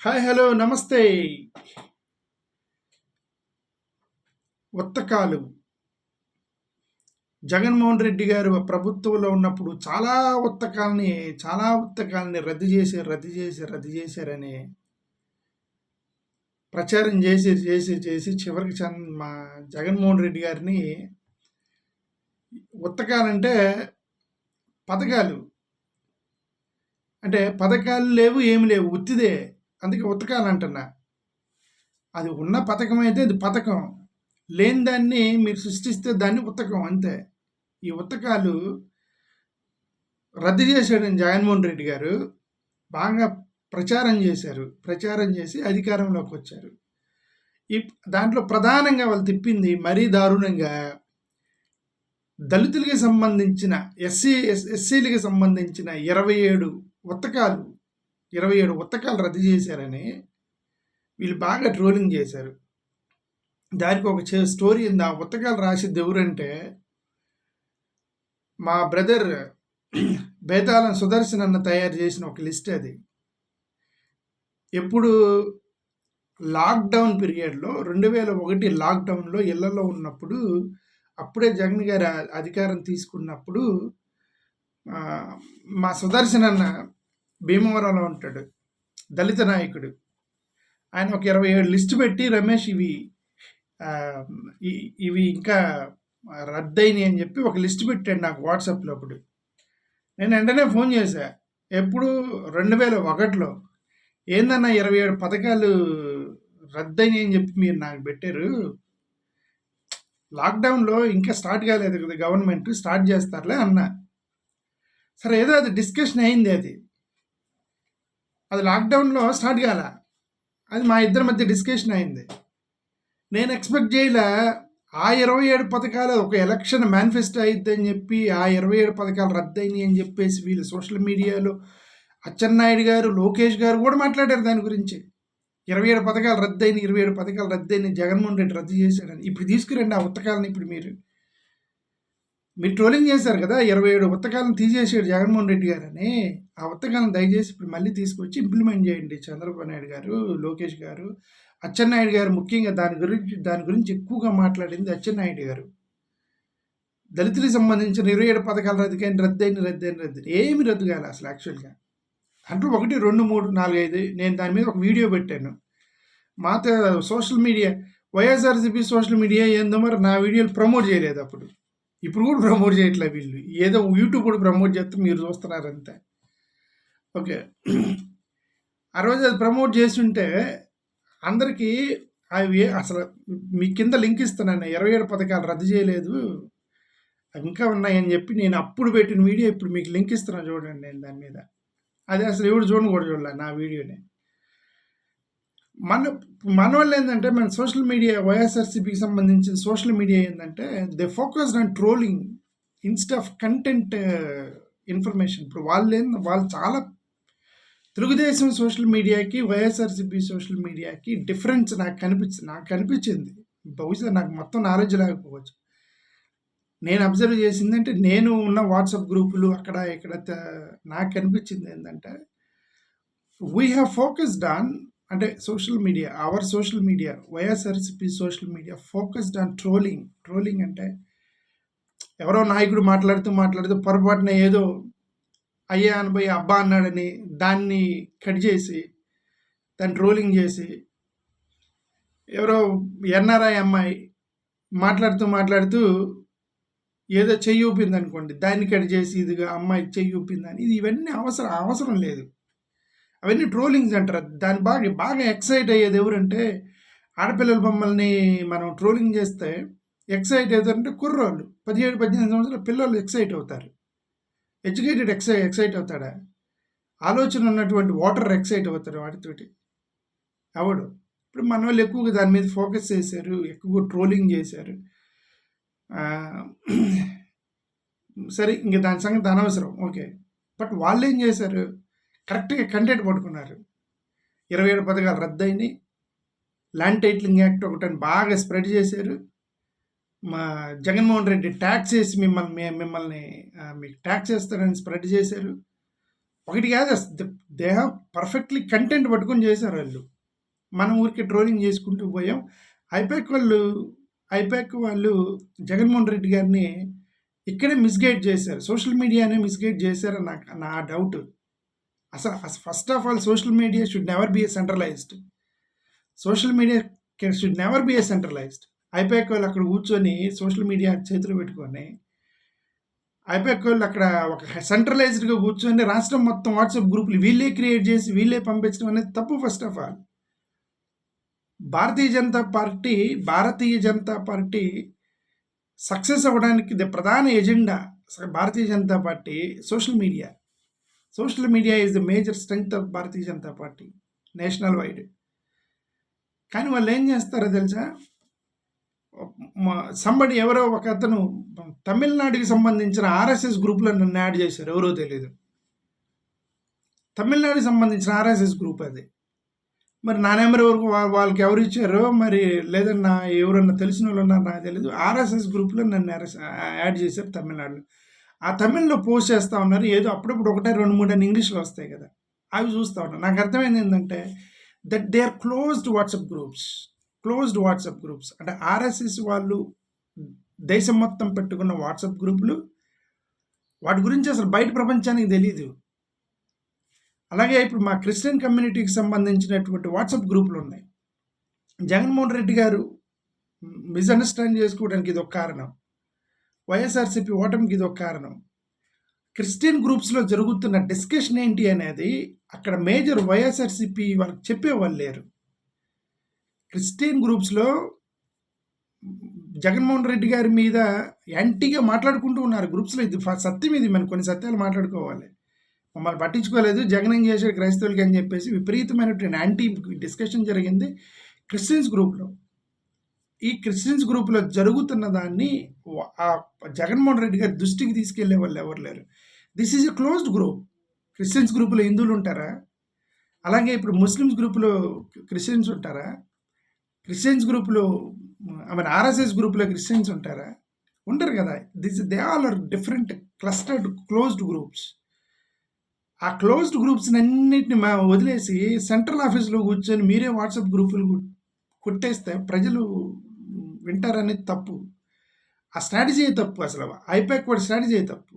Hi hello నమస్తే. ఉత్తకాలు జగన్మోహన్ రెడ్డి గారు ప్రభుత్వంలో ఉన్నప్పుడు చాలా ఉత్తకాలని చాలా ఉత్తకాలని రద్దు చేసి రద్దు చేసి రద్దు చేశారని ప్రచారం చేసి చేసి చేసి చివరికి చన్ మా జగన్మోహన్ రెడ్డి గారిని ఉత్తకాలంటే పథకాలు. అంటే పథకాలు లేవు ఏమి లేవు ఉత్తిదే. అందుకే ఉతకాలంటున్నా. అది ఉన్న పథకం అయితే అది పథకం. లేని దాన్ని మీరు సృష్టిస్తే దాన్ని ఉతకం అంతే. ఈ ఉతకాలు రద్దు చేశాడని జగన్మోహన్ రెడ్డి గారు బాగా ప్రచారం చేశారు. ప్రచారం చేసి అధికారంలోకి వచ్చారు. ఈ దాంట్లో ప్రధానంగా వాళ్ళు తిప్పింది మరీ దారుణంగా దళితులకి సంబంధించిన ఎస్సీ ఎస్సీలకి సంబంధించిన ఇరవై ఏడు ఉత్తకాలు ఇరవై ఏడు ఉత్తకాలు రద్దు చేశారని వీళ్ళు బాగా ట్రోలింగ్ చేశారు. దానికి ఒక స్టోరీ ఉంది. ఆ ఉత్తకాలు రాసేది ఎవరంటే మా బ్రదర్ బేతాళం సుదర్శన్ అన్న తయారు చేసిన ఒక లిస్ట్ అది. ఎప్పుడు లాక్డౌన్ పీరియడ్లో రెండు వేల ఒకటి లాక్డౌన్లో ఇళ్ళలో ఉన్నప్పుడు అప్పుడే జగన్ గారి అధికారం తీసుకున్నప్పుడు మా సుదర్శన్ అన్న భీమవరంలో ఉంటాడు. దళిత నాయకుడు. ఆయన ఒక ఇరవై ఏడు లిస్టు పెట్టి రమేష్ ఇవి ఇవి ఇంకా రద్దయినాయి అని చెప్పి ఒక లిస్ట్ పెట్టాడు నాకు వాట్సాప్లో అప్పుడు. నేను వెంటనే ఫోన్ చేశా. ఎప్పుడు రెండు వేల ఒకటిలో ఏందన్నా ఇరవై ఏడు పథకాలు రద్దయినాయి అని చెప్పి మీరు నాకు పెట్టారు. లాక్డౌన్లో ఇంకా స్టార్ట్ కాలేదు కదా గవర్నమెంట్ స్టార్ట్ చేస్తారులే అన్నా. సరే ఏదో అది డిస్కషన్ అయింది అది. అది లాక్డౌన్లో స్టార్ట్ కాల అది మా ఇద్దరి మధ్య డిస్కషన్ అయింది. నేను ఎక్స్పెక్ట్ చేయలే ఆ ఇరవై ఏడు పథకాలు ఒక ఎలక్షన్ మేనిఫెస్టో అయింది అని చెప్పి ఆ ఇరవై ఏడు పథకాలు రద్దయినాయి అని చెప్పేసి వీళ్ళు సోషల్ మీడియాలో అచ్చెన్నాయుడు గారు లోకేష్ గారు కూడా మాట్లాడారు దాని గురించి. ఇరవై ఏడు పథకాలు రద్దయినాయి ఇరవై ఏడు పథకాలు రద్దయినాయి జగన్మోహన్ రెడ్డి రద్దు చేశాడని. ఇప్పుడు తీసుకురండి ఆ ఉత్తకాలను ఇప్పుడు మీరు. మీరు ట్రోలింగ్ చేశారు కదా ఇరవై ఏడు ఉత్తకాలను తీసేసాడు జగన్మోహన్ రెడ్డి గారని. ఆ ఉత్తకాలను దయచేసి ఇప్పుడు మళ్ళీ తీసుకొచ్చి ఇంప్లిమెంట్ చేయండి చంద్రబాబు నాయుడు గారు లోకేష్ గారు. అచ్చెన్నాయుడు గారు ముఖ్యంగా దాని గురించి దాని గురించి ఎక్కువగా మాట్లాడింది అచ్చెన్నాయుడు గారు. దళితులకు సంబంధించిన ఇరవై ఏడు పథకాలు రద్దుకైన రద్దయిన రద్దయిన రద్దు ఏమి రద్దు కాదు అసలు యాక్చువల్గా అంటే ఒకటి రెండు మూడు నాలుగు ఐదు నేను దాని మీద ఒక వీడియో పెట్టాను. మాతో social media YSRCP social media ఏందో మరి నా వీడియోలు ప్రమోట్ చేయలేదు అప్పుడు. ఇప్పుడు కూడా ప్రమోట్ చేయట్లేదు వీళ్ళు. ఏదో యూట్యూబ్ కూడా ప్రమోట్ చేస్తే మీరు చూస్తున్నారు అంతే ఓకే. ఆ రోజు అది ప్రమోట్ చేస్తుంటే అందరికీ అవి అసలు మీ కింద లింక్ ఇస్తున్నాను. ఇరవై ఏడు పథకాలు రద్దు చేయలేదు. ఇంకా ఉన్నాయని చెప్పి నేను అప్పుడు పెట్టిన వీడియో ఇప్పుడు మీకు లింక్ ఇస్తున్నాను చూడండి నేను దాని మీద. అది అసలు ఎవడు చూడను కూడా చూడలే నా వీడియోని. మన మన వాళ్ళు ఏంటంటే మన సోషల్ మీడియా వైఎస్ఆర్సీపీకి సంబంధించిన సోషల్ మీడియా ఏంటంటే they focused on trolling instead of content information. ఇప్పుడు వాళ్ళు ఏంది వాళ్ళు చాలా తెలుగుదేశం సోషల్ మీడియాకి వైఎస్ఆర్సీపీ సోషల్ మీడియాకి డిఫరెన్స్ నాకు కనిపించింది నాకు కనిపించింది. బహుశా నాకు మొత్తం నాలెడ్జ్ లేకపోవచ్చు. నేను అబ్జర్వ్ చేసింది అంటే నేను ఉన్న వాట్సాప్ గ్రూపులు అక్కడ ఇక్కడ నాకు కనిపించింది ఏంటంటే వీ హ్యావ్ ఫోకస్డ్ ఆన్ అంటే social media our social media YSRCP social media focused on trolling trolling అంటే ఎవరో నాయకుడు మాట్లాడుతూ మాట్లాడుతూ పొరపాటున ఏదో అయ్యా అనబోయి అబ్బా అన్నాడని దాన్ని కట్ చేసి దాన్ని ట్రోలింగ్ చేసి ఎవరో ఎన్ఆర్ఐ అమ్మాయి మాట్లాడుతూ మాట్లాడుతూ ఏదో చెయ్యి ఊపింది అనుకోండి దాన్ని కట్ చేసి ఇదిగా అమ్మాయి చెయ్యి ఊపిందని. ఇది ఇవన్నీ అవసరం అవసరం లేదు. అవన్నీ ట్రోలింగ్స్ అంటారు. దాని బాగా బాగా ఎక్సైట్ అయ్యేది ఎవరంటే ఆడపిల్లల బొమ్మల్ని మనం ట్రోలింగ్ చేస్తే ఎక్సైట్ అవుతారంటే కుర్రోళ్ళు. పదిహేడు పద్దెనిమిది సంవత్సరాల పిల్లలు ఎక్సైట్ అవుతారు. ఎడ్యుకేటెడ్ ఎక్సై ఎక్సైట్ అవుతాడా? ఆలోచన ఉన్నటువంటి వాటర్ ఎక్సైట్ అవుతారు వాటితోటి. అవడు ఇప్పుడు మన వాళ్ళు ఎక్కువగా దాని మీద ఫోకస్ చేశారు ఎక్కువగా ట్రోలింగ్ చేశారు. సరే ఇంకా దాని సంగతి అనవసరం. ఓకే. బట్ వాళ్ళు ఏం చేశారు? కరెక్ట్గా కంటెంట్ పట్టుకున్నారు. ఇరవై ఏడు పథకాలు రద్దయినాయి. ల్యాండ్ టైటిలింగ్ యాక్ట్ ఒకటని బాగా స్ప్రెడ్ చేశారు. మా జగన్మోహన్ రెడ్డి ట్యాక్స్ వేసి మిమ్మల్ని మిమ్మల్ని మీకు ట్యాక్స్ చేస్తారని స్ప్రెడ్ చేశారు. ఒకటి కాదు దే హ్యావ్ పర్ఫెక్ట్లీ కంటెంట్ పట్టుకొని చేశారు వాళ్ళు. మనం ఊరికి ట్రోలింగ్ చేసుకుంటూ పోయాం. ఐపాక్ వాళ్ళు ఐపాక్ వాళ్ళు జగన్మోహన్ రెడ్డి గారిని ఇక్కడే మిస్గైడ్ చేశారు. సోషల్ మీడియానే మిస్గైడ్ చేశారని నాకు నా డౌట్. అసలు first of all social media should never be a centralised social media should never be a centralised IPAC వాళ్ళు అక్కడ కూర్చొని సోషల్ మీడియా చేతులు పెట్టుకొని ఐపాక్ వాళ్ళు అక్కడ ఒక సెంట్రలైజ్డ్గా కూర్చొని రాష్ట్రం మొత్తం వాట్సాప్ గ్రూపులు వీళ్ళే క్రియేట్ చేసి వీళ్ళే పంపించడం అనేది తప్పు first of all Bharatiya Janata Party Bharatiya Janata Party success అవ్వడానికి ప్రధాన agenda Bharatiya Janata Party social media social media is the major strength of Bharatiya Janata Party national wide. కానీ వాళ్ళు ఏం చేస్తారో తెలుసా? సంబడి ఎవరో ఒక అతను తమిళనాడుకి సంబంధించిన ఆర్ఎస్ఎస్ గ్రూప్లో నన్ను యాడ్ చేశారు ఎవరో తెలియదు తమిళనాడుకి సంబంధించిన ఆర్ఎస్ఎస్ గ్రూప్ అది. మరి నా నెంబర్ వరకు వాళ్ళకి ఎవరు ఇచ్చారో మరి లేదన్నా ఎవరన్నా తెలిసిన వాళ్ళు ఉన్నారో నాకు తెలియదు ఆర్ఎస్ఎస్ గ్రూప్లో నన్ను యాడ్ చేశారు తమిళనాడులో. ఆ తమిళ్ళో పోస్ట్ చేస్తూ ఉన్నారు. ఏదో అప్పుడప్పుడు ఒకటే రెండు మూడు అని ఇంగ్లీష్లో వస్తాయి కదా. అవి చూస్తూ ఉన్నారు నాకు అర్థమైంది ఏంటంటే that they are closed WhatsApp groups closed WhatsApp groups అంటే ఆర్ఎస్ఎస్ వాళ్ళు దేశం మొత్తం పెట్టుకున్న వాట్సాప్ గ్రూపులు. వాటి గురించి అసలు బయట ప్రపంచానికి తెలియదు అలాగే ఇప్పుడు మా క్రిస్టియన్ కమ్యూనిటీకి సంబంధించినటువంటి వాట్సాప్ గ్రూపులు ఉన్నాయి. జగన్మోహన్ రెడ్డి గారు మిస్అండర్స్టాండ్ చేసుకోవడానికి ఇది ఒక కారణం. వైఎస్ఆర్సీపీ ఓటమికి ఇది ఒక కారణం. క్రిస్టియన్ గ్రూప్స్లో జరుగుతున్న డిస్కషన్ ఏంటి అనేది అక్కడ మేజర్ వైఎస్ఆర్సీపీ వాళ్ళకి చెప్పేవాళ్ళు లేరు. క్రిస్టియన్ గ్రూప్స్లో జగన్మోహన్ రెడ్డి గారి మీద యాంటీగా మాట్లాడుకుంటూ ఉన్నారు. గ్రూప్స్లో ఇది సత్యం ఇది. మనం కొన్ని సత్యాలు మాట్లాడుకోవాలి. మమ్మల్ని పట్టించుకోలేదు. జగన్ ఏం చేశాడు క్రైస్తవులకి అని చెప్పేసి విపరీతమైనటువంటి యాంటీ డిస్కషన్ జరిగింది క్రిస్టియన్స్ గ్రూప్లో. ఈ క్రిస్టియన్స్ గ్రూప్లో జరుగుతున్న దాన్ని ఆ జగన్మోహన్ రెడ్డి గారి దృష్టికి తీసుకెళ్ళే వాళ్ళు ఎవరు లేరు. This is a closed group Christians గ్రూపులో హిందువులు ఉంటారా? అలాగే ఇప్పుడు ముస్లిమ్స్ గ్రూపులో క్రిస్టియన్స్ ఉంటారా? క్రిస్టియన్స్ గ్రూపులో ఐ మీన్ ఆర్ఎస్ఎస్ గ్రూప్లో క్రిస్టియన్స్ ఉంటారా? ఉంటారు కదా. This they all are different clustered closed groups ఆ క్లోజ్డ్ గ్రూప్స్ అన్నింటిని మా వదిలేసి సెంట్రల్ ఆఫీస్లో కూర్చొని మీరే వాట్సాప్ గ్రూపులు కొట్టేస్తే ప్రజలు వింటారనేది తప్పు. ఆ స్ట్రాటజీ తప్పు అసలు. ఐపాక్ కూడా స్ట్రాటజీ తప్పు.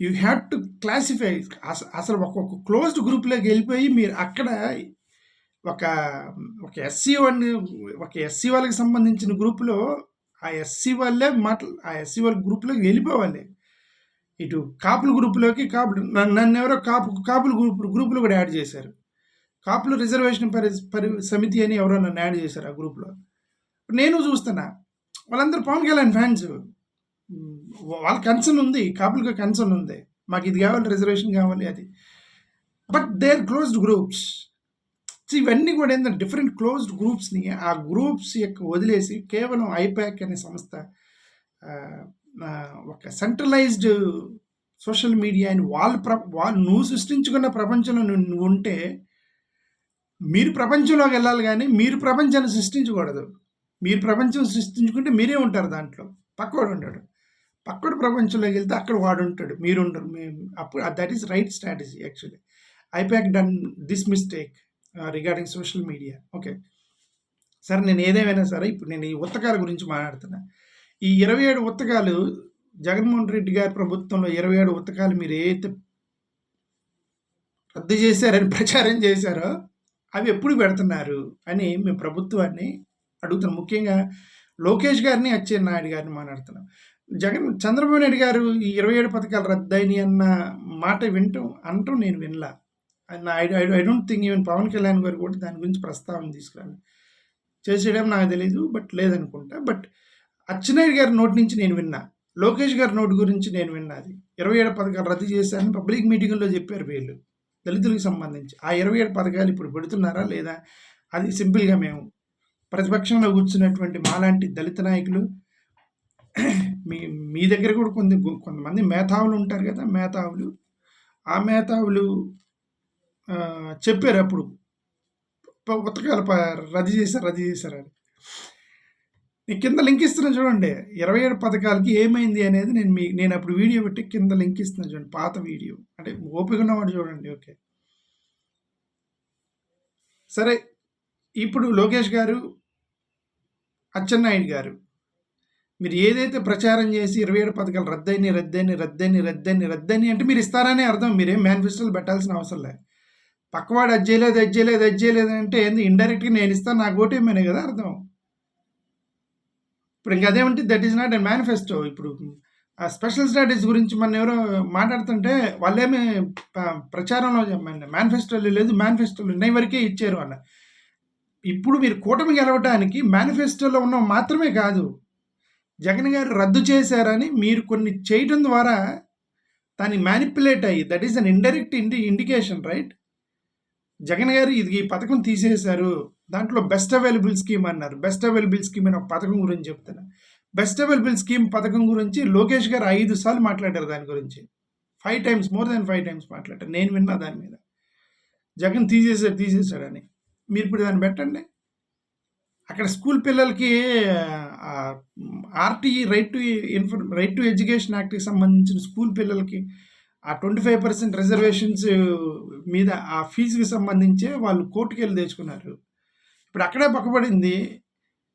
యూ హ్యావ్ టు క్లాసిఫై అసలు ఒక్కొక్క క్లోజ్డ్ గ్రూప్లోకి వెళ్ళిపోయి మీరు అక్కడ ఒక ఒక ఎస్సీ వాళ్ళని ఒక ఎస్సీ వాళ్ళకి సంబంధించిన గ్రూపులో ఆ ఎస్సీ వాళ్ళే మాటలు ఆ ఎస్సీ వాళ్ళ గ్రూప్లోకి వెళ్ళిపోవాలి. ఇటు కాపుల గ్రూపులోకి కాపులు నన్ను ఎవరో కాపు కాపుల గ్రూప్ గ్రూపులో కూడా యాడ్ చేశారు. కాపులు రిజర్వేషన్ పరి పరి సమితి అని ఎవరో నన్ను యాడ్ చేశారు ఆ గ్రూప్లో నేను చూస్తున్నా వాళ్ళందరూ పవన్ కళ్యాణ్ ఫ్యాన్స్ వాళ్ళ కన్సర్న్ ఉంది కాపులకి కన్సర్న్ ఉంది. మాకు ఇది కావాలి రిజర్వేషన్ కావాలి అది. But they are closed groups ఇవన్నీ కూడా ఏంటంటే డిఫరెంట్ క్లోజ్డ్ గ్రూప్స్ని ఆ గ్రూప్స్ యొక్క వదిలేసి కేవలం ఐపాక్ అనే సంస్థ ఒక సెంట్రలైజ్డ్ సోషల్ మీడియాని వాళ్ళు ప్ర వాళ్ళు నువ్వు సృష్టించుకున్న ప్రపంచంలో నువ్వు ఉంటే మీరు ప్రపంచంలోకి వెళ్ళాలి కానీ మీరు ప్రపంచాన్ని సృష్టించకూడదు. మీరు ప్రపంచం సృష్టించుకుంటే మీరే ఉంటారు దాంట్లో. పక్కవాడు ఉంటాడు పక్కడు ప్రపంచంలోకి వెళ్తే అక్కడ వాడు ఉంటాడు. మీరు ఉండరు. అప్పుడు that is right strategy actually IPAC done this mistake regarding social media. Okay. సరే నేను ఏదేమైనా సరే ఇప్పుడు నేను ఈ ఉత్తకాల గురించి మాట్లాడుతున్నా. ఈ ఇరవై ఏడు ఉత్తకాలు జగన్మోహన్ రెడ్డి గారి ప్రభుత్వంలో ఇరవై ఏడు ఉత్తకాలు మీరు ఏదైతే రద్దు చేశారని ప్రచారం చేశారో అవి ఎప్పుడు పెడుతున్నారు అని మేము ప్రభుత్వాన్ని అడుగుతున్నాను. ముఖ్యంగా లోకేష్ గారిని నాయుడు గారిని మాట్లాడుతున్నాం జగన్ చంద్రబాబు నాయుడు గారు ఈ ఇరవై ఏడు పథకాలు రద్దయినాయి అన్న మాట వింటాం అంటూ నేను వినలా. I I don't think even Pawan Kalyan garu కూడా దాని గురించి ప్రస్తావన తీసుకురాను చేసేయడం నాకు తెలియదు బట్ లేదనుకుంటా. బట్ అచ్చెన్నాయుడు గారి నోటి నుంచి నేను విన్నా. లోకేష్ గారి నోటి గురించి నేను విన్నా అది. ఇరవై ఏడు పథకాలు రద్దు చేశారని పబ్లిక్ మీటింగ్లో చెప్పారు వీళ్ళు. దళితులకు సంబంధించి. ఆ ఇరవై ఏడు పథకాలు ఇప్పుడు పెడుతున్నారా లేదా? అది సింపుల్గా మేము ప్రతిపక్షంలో కూర్చున్నటువంటి మాలాంటి దళిత నాయకులు మీ మీ దగ్గర కూడా కొన్ని కొంతమంది మేధావులు ఉంటారు కదా మేధావులు. ఆ మేధావులు చెప్పారు అప్పుడు. ఉతకాలు రద్దు చేశారు రద్దు చేశారు అని. నేను కింద లింక్ ఇస్తున్నాను చూడండి. ఇరవై ఏడు పథకాలకి ఏమైంది అనేది నేను మీ నేను అప్పుడు వీడియో పెట్టి కింద లింక్ ఇస్తున్నాను చూడండి పాత వీడియో. అంటే ఓపిక ఉన్నవాడు చూడండి ఓకే. సరే ఇప్పుడు లోకేష్ గారు అచ్చెన్నాయుడు గారు మీరు ఏదైతే ప్రచారం చేసి ఇరవై ఏడు పథకాలు రద్దయిని రద్దయిని రద్దయిని రద్దయిని రద్దయిని అంటే మీరు ఇస్తారనే అర్థం. మీరేం మేనిఫెస్టోలు పెట్టాల్సిన అవసరం లేదు. పక్కవాడు అజ్జేయలేదు అజ్జేయలేదు అది అంటే ఏంది? ఇండైరెక్ట్గా నేను ఇస్తాను నాకు ఓటేమనే కదా అర్థం. ఇప్పుడు ఇంకా అదేమంటే that is not a manifesto ఇప్పుడు ఆ స్పెషల్ స్టడీస్ గురించి మన ఎవరో మాట్లాడుతుంటే వాళ్ళేమి ప్రచారంలో మేనిఫెస్టోలు లేదు మేనిఫెస్టోలు ఉన్నాయి వరకే ఇచ్చారు అన్న. ఇప్పుడు మీరు కూటమి గెలవడానికి మేనిఫెస్టోలో ఉన్న మాత్రమే కాదు జగన్ గారు రద్దు చేశారని మీరు కొన్ని చేయటం ద్వారా దాన్ని మ్యానిపులేట్ అయ్యి that is an indirect indi indication right Jagan garu ఇది ఈ పథకం తీసేశారు దాంట్లో బెస్ట్ అవైలబుల్ స్కీమ్ అన్నారు. బెస్ట్ అవైలబుల్ స్కీమ్ అనే ఒక పథకం గురించి చెప్తున్నా. బెస్ట్ అవైలబుల్ స్కీమ్ పథకం గురించి లోకేష్ గారు ఐదు సార్లు మాట్లాడారు దాని గురించి. Five times more than five times మాట్లాడారు. నేను విన్నా దాని మీద. జగన్ తీసేశారు తీసేసాడని మీరు ఇప్పుడు దాన్ని పెట్టండి. అక్కడ స్కూల్ పిల్లలకి RT right to infor right to education యాక్ట్కి సంబంధించిన స్కూల్ పిల్లలకి ఆ ట్వంటీ ఫైవ్ పర్సెంట్ రిజర్వేషన్స్ మీద ఆ ఫీజుకి సంబంధించి వాళ్ళు కోర్టుకి వెళ్ళి తెచ్చుకున్నారు. ఇప్పుడు అక్కడే పక్కబడింది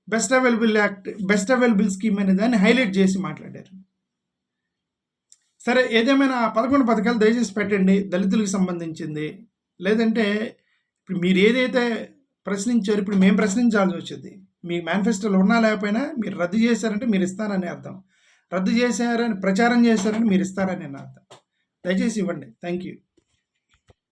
best available act best available scheme అనే దాన్ని హైలైట్ చేసి మాట్లాడారు. సరే ఏదేమైనా పదకొండు పథకాలు దయచేసి పెట్టండి. దళితులకు సంబంధించింది. లేదంటే ఇప్పుడు మీరు ఏదైతే ప్రశ్నించారు ఇప్పుడు మేము ప్రశ్నించాల్సి వచ్చింది మీ మేనిఫెస్టోలో ఉన్నా లేకపోయినా మీరు రద్దు చేశారంటే మీరు ఇస్తారని అర్థం. రద్దు చేశారని ప్రచారం చేశారని మీరు ఇస్తారని అర్థం. దయచేసి ఇవ్వండి. Thank you